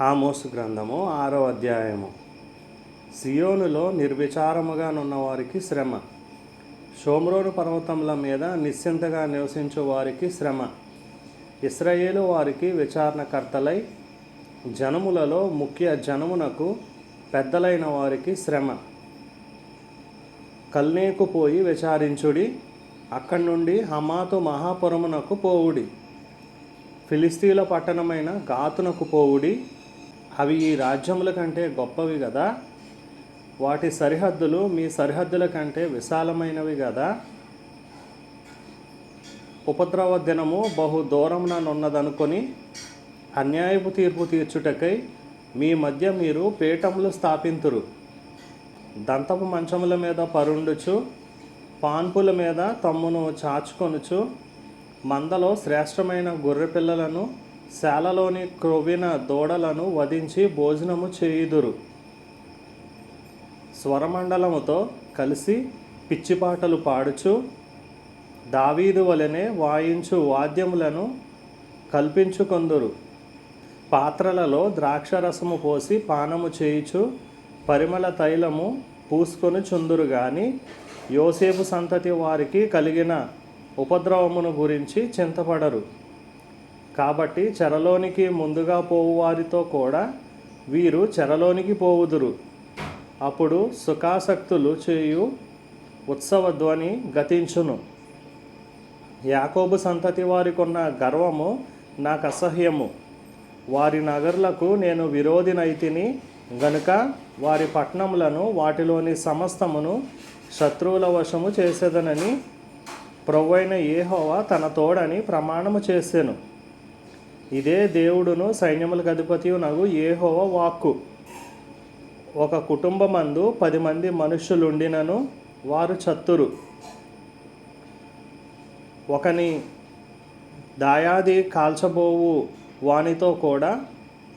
ఆమోసు గ్రంథము ఆరో అధ్యాయము. సియోనులో నిర్విచారముగా వారికి శ్రమ. షోమ్రోను పర్వతముల మీద నిశ్చింతగా నివసించు వారికి శ్రమ. ఇస్రాయేలు వారికి విచారణకర్తలై జనములలో ముఖ్య జనమునకు పెద్దలైన వారికి శ్రమ. కల్నేకు పోయి విచారించుడి అక్కడి నుండి హమాతు మహాపురమునకు పోవుడి. ఫిలిస్తీన్ల పట్టణమైన గాతునకు పోవుడి అవి ఈ రాజ్యముల కంటే గొప్పవి కదా వాటి సరిహద్దులు మీ సరిహద్దుల కంటే విశాలమైనవి కదా ఉపద్రవ దినము బహు దూరంననున్నదనుకొని అన్యాయపు తీర్పు తీర్చుటకై మీ మధ్య మీరు పీఠములు స్థాపింతురు. దంతపు మంచముల మీద పరుండుచు పాన్పుల మీద తమ్మును చాచుకొనుచు మందలో శ్రేష్టమైన గొర్రె పిల్లలను శాలలోని క్రొవ్విన దూడలను వధించి భోజనము చేయుదురు. స్వరమండలముతో కలిసి పిచ్చిపాటలు పాడుచు దావీదు వలనే వాయించు వాద్యములను కల్పించుకొందురు. పాత్రలలో ద్రాక్షరసము పోసి పానము చేయుచు పరిమళ తైలము పూసుకొని చుందురు గాని యోసేపు సంతతి వారికి కలిగిన ఉపద్రవమును గురించి చింతపడరు. కాబట్టి చెరలోనికి ముందుగా పోవు వారితో కూడా వీరు చెరలోనికి పోవుదురు. అప్పుడు సుఖాసక్తులు చేయు ఉత్సవ ధ్వని గతించును. యాకోబు సంతతి వారికున్న గర్వము నాకు అసహ్యము వారి నగర్లకు నేను విరోధినైతిని గనుక వారి పట్టణములను వాటిలోని సమస్తమును శత్రువుల వశము చేసేదనని ప్రవ్వైన ఏహోవా తన తోడని ప్రమాణము చేసెను. ఇదే దేవుడును సైన్యములకు అధిపతి నగు ఏహోవ వాక్కు. ఒక కుటుంబమందు పది మంది మనుష్యులుండినను వారు చత్తురు. ఒకని దాయాది కాల్చబోవు వానితో కూడా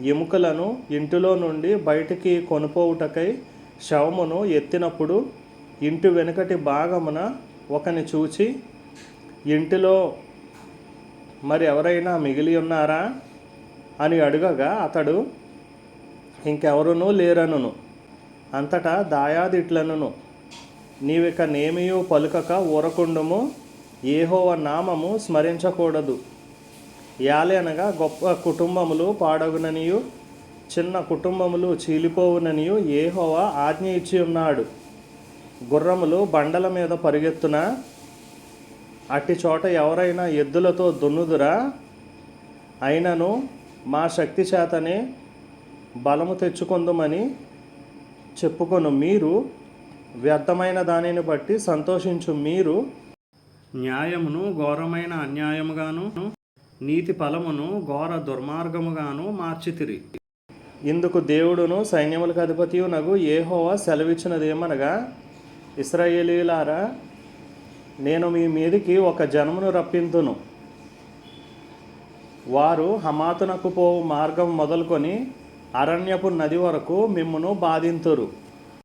ఎముకలను ఇంటిలో నుండి బయటికి కొనుపోవుటకై శవమును ఎత్తినప్పుడు ఇంటి వెనుకటి భాగమున ఒకని చూచి ఇంటిలో మరి ఎవరైనా మిగిలి ఉన్నారా? అని అడుగగా అతడు ఇంకెవరునూ లేరనును. అంతటా దాయాదిట్లనును. నీవిక నేమియు పలుకక ఊరకుండము. ఏహోవ నామము స్మరించకూడదు. యాలెనగా గొప్ప కుటుంబములు పాడగుననియు. చిన్న కుటుంబములు చీలిపోవుననియు ఏహోవ ఆజ్ఞ ఇచ్చి ఉన్నాడు గుర్రములు బండల మీద పరిగెత్తున? అట్టి చోట ఎవరైనా ఎద్దులతో దున్నుదురా? అయినను మా శక్తి చేతనే బలము తెచ్చుకుందమని చెప్పుకొను. మీరు వ్యర్థమైన దానిని బట్టి సంతోషించు. మీరు న్యాయమును ఘోరమైన అన్యాయముగాను నీతి ఫలమును ఘోర దుర్మార్గముగాను మార్చితిరి. ఇందుకు దేవుడును సైన్యములకు అధిపతియు నగు ఏహోవా సెలవిచ్చినదేమనగా ఇస్రాయేలీలారా నేను మీ మీదికి ఒక జనమును రప్పింతును. వారు హమాతునకు పో మార్గం మొదలుకొని అరణ్యపు నది వరకు మిమ్మును బాధింతురు.